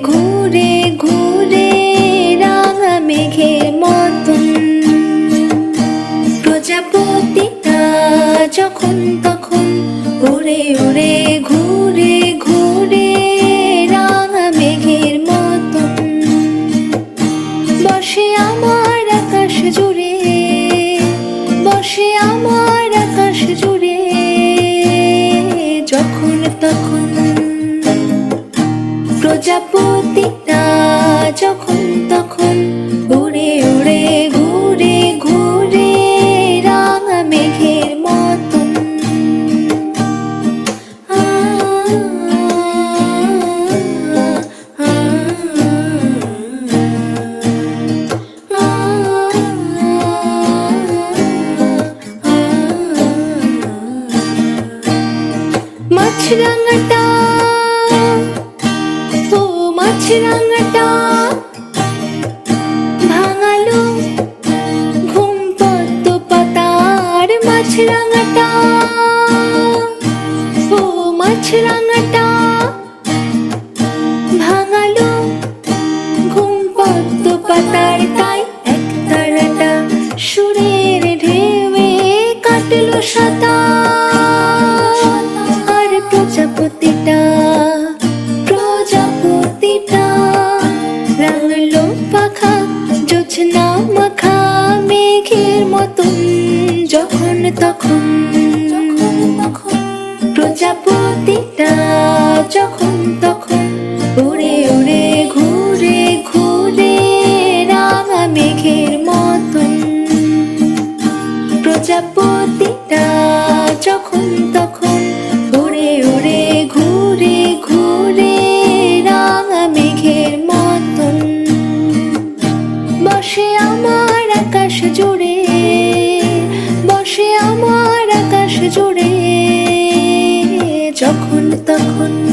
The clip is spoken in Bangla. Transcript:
ঘুরে ঘুরে যখন তখন উড়ে উড়ে ঘুরে ঘুরে রাঙা মেঘের মতন বসে আমার আকাশ জুড়ে প্রজাপতিটা যখন তখন উড়ে উড়ে ঘুরে ঘুরে রাঙা মেঘের মতন। মাছরাঙাটা মাছরাঙাটা ভাঙালো ঘুম পদ্ম পাতার মাছরাঙাটা। ও মাছরাঙাটা জোছনা মাখা মেঘের মতন, যখন তখন প্রজাপতিটা যখন তখন উড়ে উড়ে ঘুরে ঘুরে রাঙা মেঘের মতন। প্রজাপতিটা যখন বসে আমার আকাশ জুড়ে বসে আমার আকাশ জুড়ে যখন তখন